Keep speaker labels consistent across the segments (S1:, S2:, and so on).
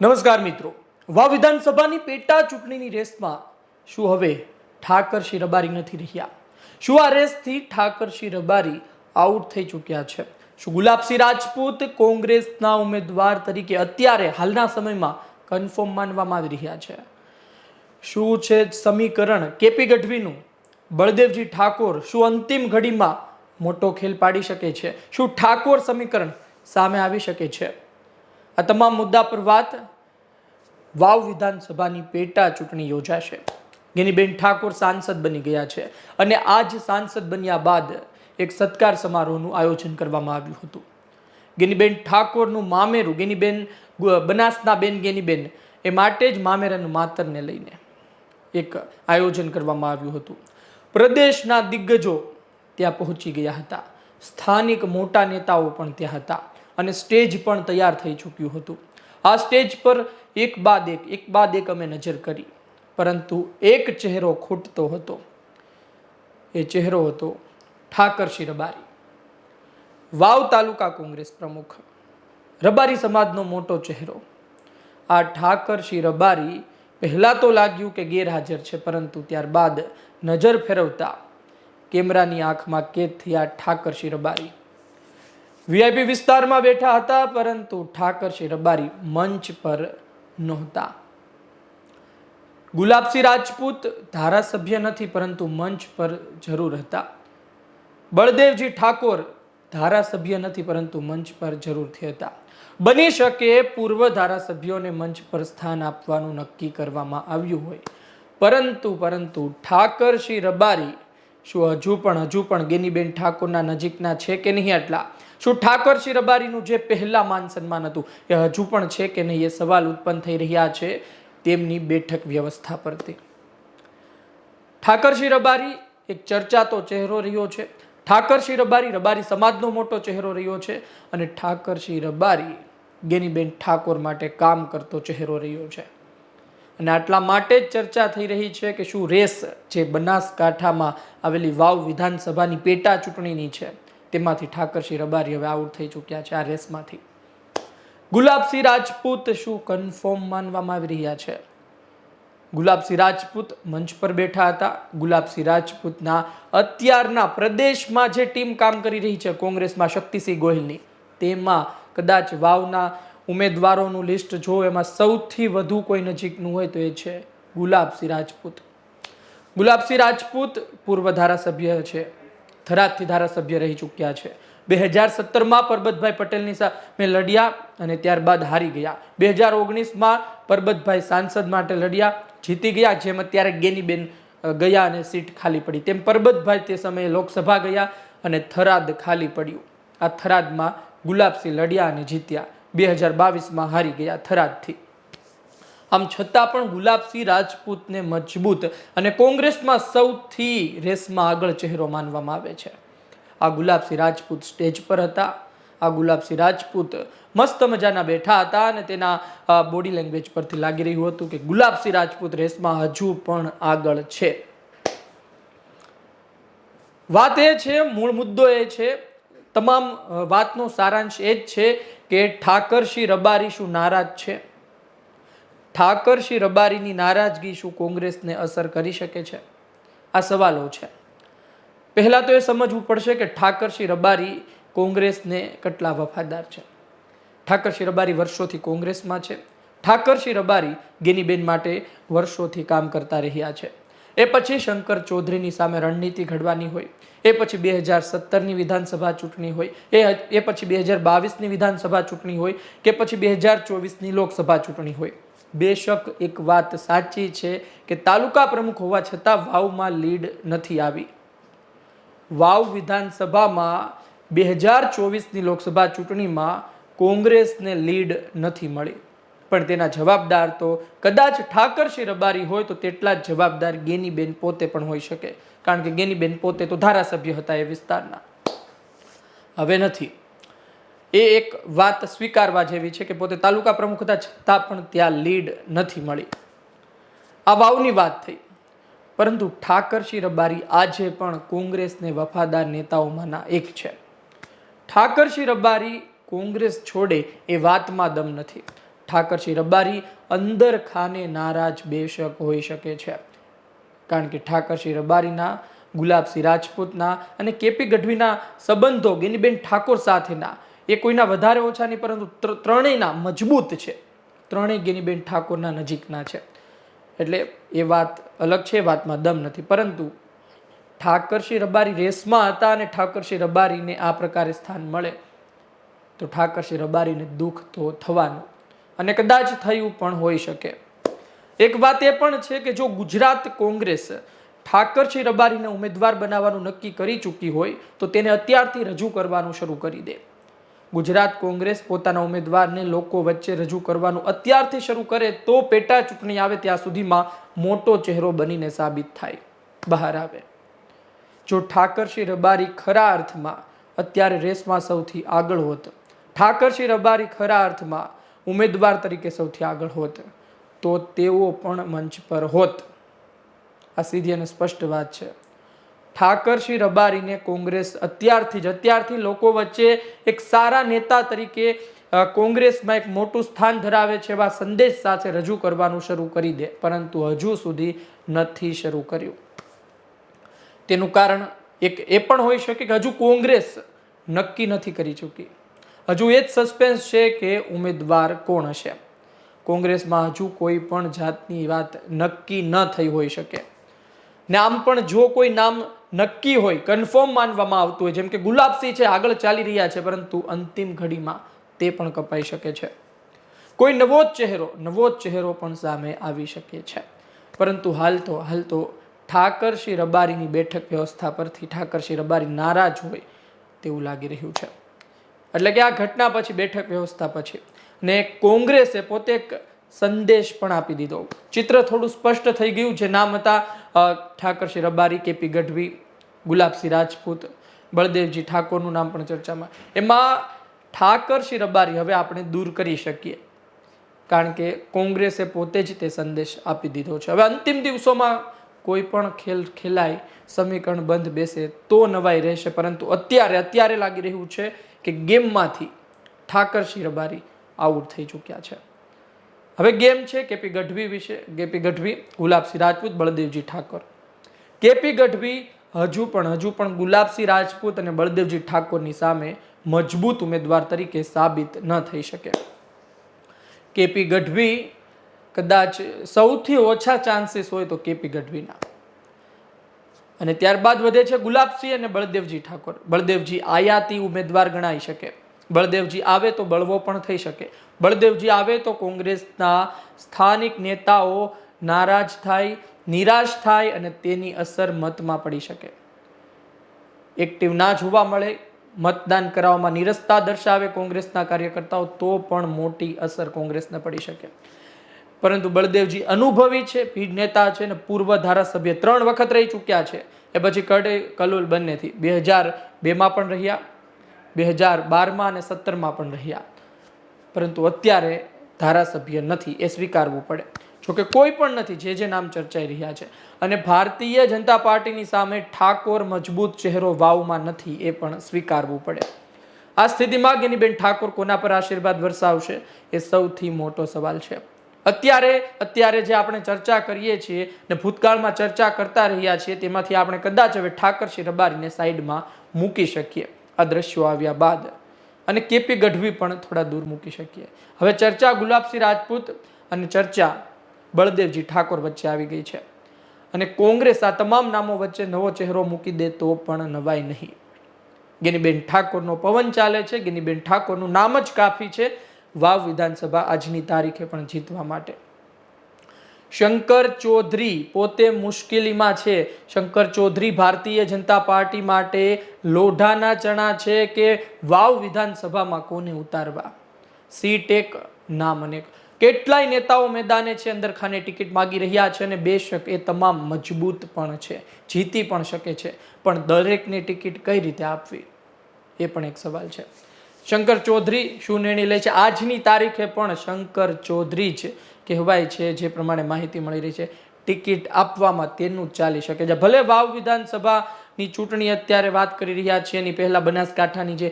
S1: નમસ્કાર મિત્રો. વા વિધાનસભાની પેટા ચૂંટણીની રેસમાં શું હવે ઠાકર શ્રી રબારી નથી રહ્યા? શું આ રેસથી ઠાકર શ્રી રબારી આઉટ થઈ ચૂક્યા છે? શું ગુલાબસિંહ રાજપૂત કોંગ્રેસના ઉમેદવાર તરીકે અત્યારે હાલના સમયમાં કન્ફર્મ માનવામાં આવી રહ્યા છે? શું છે સમીકરણ? કેપી ગઢવીનું, બળદેવજી ઠાકોર શું અંતિમ ઘડીમાં મોટો ખેલ પાડી શકે છે? શું ઠાકોર સમીકરણ સામે આવી શકે છે? આ તમામ મુદ્દા પર વાત. વાવ વિધાનસભાની પેટા ચૂંટણી યોજાશે. ગેનીબેન ઠાકોર સાંસદ બની ગયા છે અને આ જ સાંસદ બન્યા બાદ એક સત્કાર સમારોહનું આયોજન કરવામાં આવ્યું હતું. ગેનીબેન ઠાકોરનું મામેરું, ગેનીબેન બનાસના બેન ગેનીબેન, એ માટે જ મામેરાનું માતરને લઈને એક આયોજન કરવામાં આવ્યું હતું. પ્રદેશના દિગ્ગજો ત્યાં પહોંચી ગયા હતા. સ્થાનિક મોટા નેતાઓ પણ ત્યાં હતા. અને સ્ટેજ પણ તૈયાર થઈ ચૂક્યું હતું. આ સ્ટેજ પર એક બાદ એક એક બાદ એક અમે નજર કરી. પરંતુ એક ચહેરો ખૂટતો હતો. એ ચહેરો હતો ઠાકરશી રબારી. વાવ તાલુકા કોંગ્રેસ પ્રમુખ. રબારી સમાજનો મોટો ચહેરો. આ ઠાકરશી રબારી પહેલાં તો લાગ્યું કે ગેરહાજર છે, પરંતુ ત્યારબાદ નજર ફેરવતા કેમેરાની આંખમાં કેદ થયા ઠાકરશી રબારી. વીઆઈપી વિસ્તારમાં બેઠા હતા, પરંતુ ઠાકરસિંહ રબારી મંચ પર નહોતા. ગુલાબસિંહ રાજપૂત ધારાસભ્ય નથી, પરંતુ મંચ પર જરૂર હતા. બળદેવજી ઠાકોર ધારાસભ્ય નથી, પરંતુ મંચ પર જરૂરથી હતા. બની શકે પૂર્વ ધારાસભ્યોને મંચ પર સ્થાન આપવાનું નક્કી કરવામાં આવ્યું હોય. પરંતુ પરંતુ ઠાકરસિંહ રબારી શું હજુ પણ હજુ પણ ગેનીબેન ઠાકોરના નજીકના છે કે નહીં આટલા? શું ઠાકર શ્રી રબારીનું જે પહેલાં માન સન્માન હતું, એ હજુ પણ છે કે નહીં? એ સવાલ ઉત્પન્ન થઈ રહ્યા છે તેમની બેઠક વ્યવસ્થા પરથી. ઠાકરસિંહ રબારી એક ચર્ચાતો ચહેરો રહ્યો છે. ઠાકરસિંહ રબારી રબારી સમાજનો મોટો ચહેરો રહ્યો છે અને ઠાકરસિંહ રબારી ગેનીબેન ઠાકોર માટે કામ કરતો ચહેરો રહ્યો છે. અને આટલા માટે જ ચર્ચા થઈ રહી છે કે શું રેસ જે બનાસકાંઠામાં આવેલી વાવ વિધાનસભાની પેટા ચૂંટણીની છે, તેમાંથી ઠાકરસિંહ રબારી હવે આઉટ થઈ ચૂક્યા છે આ રેસમાંથી. ગુલાબસિંહ રાજપૂત શું કન્ફર્મ માનવામાં આવી રહ્યા છે? ગુલાબસિંહ રાજપૂત મંચ પર બેઠા હતા. ગુલાબસિંહ રાજપૂતના અત્યારના પ્રદેશમાં જે ટીમ કામ કરી રહી છે કોંગ્રેસમાં શક્તિસિંહ ગોહિલની, તેમાં કદાચ વાવના ઉમેદવારોનું લિસ્ટ જો એમાં સૌથી વધુ કોઈ નજીકનું હોય તો એ છે ગુલાબસિંહ રાજપૂત. ગુલાબસિંહ રાજપૂત પૂર્વ ધારાસભ્ય છે, થરાદથી ધારાસભ્ય રહી ચૂક્યા છે. બે હજાર સત્તરમાં પરબતભાઈ પટેલની સામે લડ્યા અને ત્યારબાદ હારી ગયા. બે હજાર ઓગણીસમાં પરબતભાઈ સાંસદ માટે લડ્યા, જીતી ગયા, જેમ અત્યારે ગેનીબેન ગયા અને સીટ ખાલી પડી. તેમ પરબતભાઈ તે સમયે લોકસભા ગયા અને થરાદ ખાલી પડ્યું. આ થરાદમાં ગુલાબસિંહ લડ્યા અને જીત્યા. બે હજાર બાવીસમાં હારી ગયા થરાદથી. આમ છતાં પણ ગુલાબસિંહ રાજપૂતને મજબૂત અને કોંગ્રેસમાં સૌથી રેસમાં આગળ ચહેરો માનવામાં આવે છે. આ ગુલાબસિંહ રાજપૂત સ્ટેજ પર હતા. આ ગુલાબસિંહ રાજપૂત મસ્ત મજાના બેઠા હતા અને તેના બોડી લેંગ્વેજ પરથી લાગી રહ્યું હતું કે ગુલાબસિંહ રાજપૂત રેસમાં હજુ પણ આગળ છે. વાત એ છે, મૂળ મુદ્દો એ છે, તમામ વાતનો સારાંશ એ જ છે કે ઠાકરસિંહ રબારી શું નારાજ છે? ઠાકરસિંહ રબારીની નારાજગી શું કોંગ્રેસને અસર કરી શકે છે? આ સવાલો છે. પહેલાં તો એ સમજવું પડશે કે ઠાકરસિંહ રબારી કોંગ્રેસને કેટલા વફાદાર છે. ઠાકરસિંહ રબારી વર્ષોથી કોંગ્રેસમાં છે. ઠાકરસિંહ રબારી ગેનીબેન માટે વર્ષોથી કામ કરતા રહ્યા છે. એ પછી શંકર ચૌધરીની સામે રણનીતિ ઘડવાની હોય. એ પછી બે હજાર સત્તરની વિધાનસભા ચૂંટણી હોય. એ એ પછી બે હજાર બાવીસની વિધાનસભા ચૂંટણી હોય કે પછી બે હજાર ચોવીસની લોકસભા ચૂંટણી હોય. બેશક એક વાત સાચી છે કે તાલુકા પ્રમુખ હોવા છતાં વાવમાં લીડ નથી આવી. વાવ વિધાનસભામાં બે હજાર ચોવીસની લોકસભા ચૂંટણીમાં કોંગ્રેસને લીડ નથી મળી. પણ તેના જવાબદાર તો કદાચ ઠાકરશી રબારી હોય તો તેટલા જ જવાબદાર ગેનીબેન પોતે પણ હોઈ શકે. કારણ કે ગેનીબેન પોતે તો ધારાસભ્ય હતા એ વિસ્તારના. હવે નથી. એ એક વાત સ્વીકારવા જેવી છે કે પોતે તાલુકા પ્રમુખ હતા છતાં પણ ત્યાં લીડ નથી મળી. આ વાવની વાત થઈ. પરંતુ ઠાકરશી રબારી આજે પણ કોંગ્રેસને વફાદાર નેતાઓમાંના એક છે. ઠાકરશી રબારી કોંગ્રેસ છોડે એ વાતમાં દમ નથી. ઠાકરસિંહ રબારી અંદર ખાને નારાજ બેશક હોઈ શકે છે. કારણ કે ઠાકરસિંહ રબારીના ગુલાબસિંહ રાજપૂતના અને કેપી ગઢવીના સંબંધો ગેનીબેન ઠાકોર સાથેના એ કોઈના વધારે ઓછા નહીં, પરંતુ ત્રણેયના મજબૂત છે. ત્રણેય ગેનીબેન ઠાકોરના નજીકના છે. એટલે એ વાત અલગ છે વાતમાં દમ નથી. પરંતુ ઠાકરસિંહ રબારી રેસમાં હતા અને ઠાકરસિંહ રબારીને આ પ્રકારે સ્થાન મળે, તો ઠાકરસિંહ રબારીને દુઃખ તો થવાનું અને કદાચ થયું પણ હોઈ શકે. એક વાત એ પણ છે કે જો ગુજરાત કોંગ્રેસ ઠાકરસિંહ રબારીને ઉમેદવાર બનાવવાનું નક્કી કરી ચૂકી હોય, તો તેને અત્યારથી રજૂ કરવાનું શરૂ કરી દે. ગુજરાત કોંગ્રેસ પોતાના ઉમેદવારને લોકો વચ્ચે રજૂ કરવાનું અત્યારથી શરૂ કરે, તો પેટા ચૂંટણી આવે ત્યાં સુધીમાં મોટો ચહેરો બનીને સાબિત થાય. બહાર આવે. જો ઠાકરસિંહ રબારી ખરા અર્થમાં અત્યારે રેસમાં સૌથી આગળ હોત ઠાકરસિંહ રબારી ખરા અર્થમાં ઉમેદવાર તરીકે સૌથી આગળ હોત, તો તેઓ પણ મંચ પર હોત. આ સીધી અને સ્પષ્ટ વાત છે. ઠાકરસિંહ રબારીને કોંગ્રેસ અત્યારથી જ, અત્યારથી લોકો વચ્ચે એક સારા નેતા તરીકે કોંગ્રેસમાં એક મોટું સ્થાન ધરાવે છે એવા સંદેશ સાથે રજૂ કરવાનું શરૂ કરી દે, પરંતુ હજુ સુધી નથી શરૂ કર્યું. તેનું કારણ એક એ પણ હોઈ શકે કે હજુ કોંગ્રેસ નક્કી નથી કરી ચૂકી. હજુ એ જ સસ્પેન્સ છે કે ઉમેદવાર કોણ હશે? કોંગ્રેસમાં હજુ કોઈ પણ જાતની વાત નક્કી ન થઈ હોઈ શકે. ને આમ પણ જો કોઈ નામ નક્કી હોય કન્ફર્મ માનવામાં આવતું હોય, જેમ કે ગુલાબસિંહ છે, આગળ ચાલી રહ્યા છે, પરંતુ અંતિમ ઘડીમાં તે પણ કપાઈ શકે છે. કોઈ નવો જ ચહેરો, નવો જ ચહેરો પણ સામે આવી શકે છે. પરંતુ હાલ તો હાલ તો ઠાકરસિંહ રબારીની બેઠક વ્યવસ્થા પરથી ઠાકરસિંહ રબારી નારાજ હોય તેવું લાગી રહ્યું છે. એટલે કે આ ઘટના પછી, બેઠક વ્યવસ્થા પછી. ને કોંગ્રેસે પોતે એક સંદેશ પણ આપી દીધો. ચિત્ર થોડું સ્પષ્ટ થઈ ગયું. જે નામ હતા ઠાકરસિંહ રબારી, કેપી ગઢવી ગુલાબસિંહ રાજપૂત, બળદેવજી ઠાકોરનું નામ પણ ચર્ચામાં. એમાં ઠાકરસિંહ રબારી હવે આપણે દૂર કરી શકીએ. કારણ કે કોંગ્રેસે પોતે જ તે સંદેશ આપી દીધો છે. હવે અંતિમ દિવસોમાં કોઈ પણ ખેલ ખેલાય, સમીકરણ બંધ બેસે તો નવાઈ રહેશે. પરંતુ અત્યારે અત્યારે લાગી રહ્યું છે કે ગેમમાંથી ઠાકરસિંહ રબારી આઉટ થઈ ચૂક્યા છે. હવે ગેમ છે કેપી ગઢવી વિશે, કેપી ગઢવી, ગુલાબસિંહ રાજપૂત, બળદેવજી ઠાકોર. કેપી ગઢવી હજુ પણ હજુ પણ ગુલાબસિંહ રાજપૂત અને બળદેવજી ઠાકોરની સામે મજબૂત ઉમેદવાર તરીકે સાબિત ન થઈ શકે. કેપી ગઢવી કદાચ સૌથી ઓછા ચાન્સીસ હોય તો કેપી ગઢવીના. અને ત્યારબાદ વધે છે ગુલાબસિંહ અને બળદેવજી ઠાકોર. બળદેવજી આયાતી ઉમેદવાર ગણાઈ શકે. બળદેવજી આવે તો બળવો પણ થઈ શકે. બળદેવજી આવે તો કોંગ્રેસના સ્થાનિક નેતાઓ નારાજ થાય, નિરાશ થાય અને તેની અસર મતમાં પડી શકે. એક્ટિવ ના જોવા મળે, મતદાન કરાવવામાં નિરસતા દર્શાવે કોંગ્રેસના કાર્યકર્તાઓ, તો પણ મોટી અસર કોંગ્રેસને પડી શકે. પરંતુ બળદેવજી અનુભવી છે ભીડ નેતા છે ને પૂર્વ ધારાસભ્ય ત્રણ વખત રહી ચૂક્યા છે. એ પછી કડે કલોલ બંનેથી બે હજાર બેમાં પણ રહ્યા, બે હજાર બારમાં અને સત્તરમાં પણ રહ્યા. પરંતુ અત્યારે ધારાસભ્ય નથી, એ સ્વીકારવું પડે. જોકે કોઈ પણ નથી, જે જે નામ ચર્ચાઈ રહ્યા છે. અને ભારતીય જનતા પાર્ટીની સામે ઠાકોર મજબૂત ચહેરો વાવમાં નથી, એ પણ સ્વીકારવું પડે. આ સ્થિતિમાં ગિનીબેન ઠાકોર કોના પર આશીર્વાદ વરસાવશે, એ સૌથી મોટો સવાલ છે. અત્યારે અત્યારે જે આપણે ચર્ચા કરીએ છીએ ને ભૂતકાળમાં ચર્ચા કરતા રહ્યા છીએ, તેમાંથી આપણે કદાચ હવે ઠાકરસિંહ રબારીને સાઈડમાં મૂકી શકીએ. આ દ્રશ્યો આવ્યા બાદ. અને કેપી ગઢવી પણ થોડા દૂર મૂકી શકીએ. હવે ચર્ચા ગુલાબસિંહ રાજપૂત અને ચર્ચા બળદેવજી ઠાકોર વચ્ચે આવી ગઈ છે. અને કોંગ્રેસ આ તમામ નામો વચ્ચે નવો ચહેરો મૂકી દે તો પણ નવાય નહીં. ગિનીબેન ઠાકોરનો પવન ચાલે છે, ગિનીબેન ઠાકોરનું નામ જ કાફી છે. વાવ વિધાનસભા આજની તારીખે પણ જીતવા માટે. શંકર ચૌધરી પોતે મુશ્કેલીમાં છે. શંકર ચૌધરી ભારતીય જનતા પાર્ટી માટે લોઢાના ચણા છે કે વાવ વિધાનસભામાં કોને ઉતારવા? સી ટેક નામ અનેક કેટલાય નેતાઓ મેદાને છે અંદર ખાને ટિકિટ માગી રહ્યા છે અને બેશક એ તમામ મજબૂત પણ છે. જીતી પણ શકે છે. પણ દરેકને ટિકિટ કઈ રીતે આપવી? એ પણ એક સવાલ છે. શંકર ચૌધરી શું નિર્ણય લે છે. આજની તારીખે પણ શંકર ચૌધરી જ કહેવાય છે, જે પ્રમાણે માહિતી મળી રહી છે. ટિકિટ આપવામાં તેનું ચાલી શકે છે. ભલે વાવ વિધાનસભા ની ચૂંટણી અત્યારે વાત કરી રહ્યા છીએ. એની પહેલા બનાસકાંઠાની જે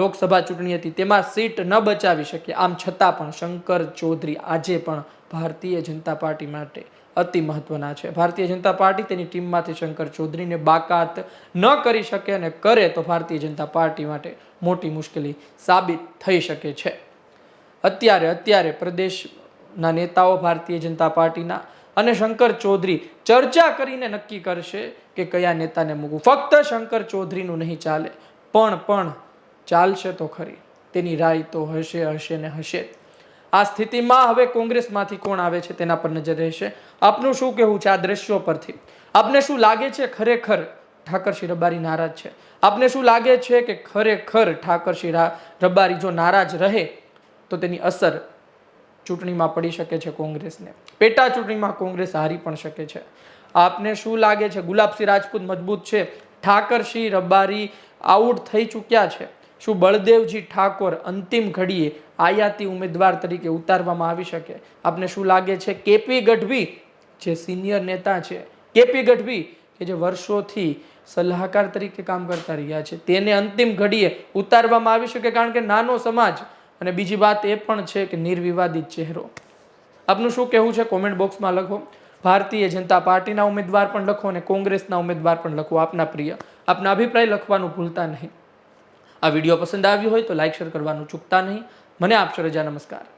S1: લોકસભા ચૂંટણી હતી, તેમાં સીટ ન બચાવી શક્યા. આમ છતાં પણ શંકર ચૌધરી આજે પણ ભારતીય જનતા પાર્ટી માટે અતિ મહત્વના છે. ભારતીય જનતા પાર્ટી તેની ટીમમાંથી શંકર ચૌધરીને બાકાત ન કરી શકે અને કરે તો ભારતીય જનતા પાર્ટી માટે મોટી મુશ્કેલી સાબિત થઈ શકે છે. અત્યારે અત્યારે પ્રદેશના નેતાઓ ભારતીય જનતા પાર્ટીના અને શંકર ચૌધરી ચર્ચા કરીને નક્કી કરશે કે કયા નેતાને મૂકવું. ફક્ત શંકર ચૌધરીનું નહીં ચાલે, પણ પણ ચાલશે તો ખરી. તેની રાય તો હશે હશે ને હશે આ સ્થિતિમાં હવે કોંગ્રેસમાંથી કોણ આવે છે તેના પર નજર રહેશે. આપનું શું કહેવું છે આ દ્રશ્યો પરથી? આપને શું લાગે છે ખરેખર ઠાકરસિંહ રબારી નારાજ છે? આપને શું લાગે છે કે ખરેખર ઠાકરસિંહ રબારી જો નારાજ રહે, તો તેની અસર ચૂંટણીમાં પડી શકે છે કોંગ્રેસને. પેટા ચૂંટણીમાં કોંગ્રેસ હારી પણ શકે છે. આપને શું લાગે છે? ગુલાબસિંહ રાજપૂત મજબૂત છે? ઠાકરસિંહ રબારી આઉટ થઈ ચૂક્યા છે. શું બળદેવજી ઠાકોર અંતિમ ઘડીએ આયાતી ઉમેદવાર તરીકે ઉતારવામાં આવી શકે? આપને શું લાગે છે? કેપી ગઢવી જે સિનિયર નેતા છે, કેપી ગઢવી કે જે વર્ષોથી સલાહકાર તરીકે કામ કરતા રહ્યા છે, તેને અંતિમ ઘડીએ ઉતારવામાં આવી શકે? કારણ કે નાનો સમાજ અને બીજી વાત એ પણ છે કે નિર્વિવાદિત ચહેરો. આપનું શું કહેવું છે? કોમેન્ટ બોક્સમાં લખો. ભારતીય જનતા પાર્ટીના ઉમેદવાર પણ લખો અને કોંગ્રેસના ઉમેદવાર પણ લખો. આપના પ્રિય. આપના અભિપ્રાય લખવાનું ભૂલતા નહીં. આ વીડિયો પસંદ આવ્યો હોય તો લાઇક શેર કરવાનું ચૂકતા નહીં. મને આપશો રજા. નમસ્કાર.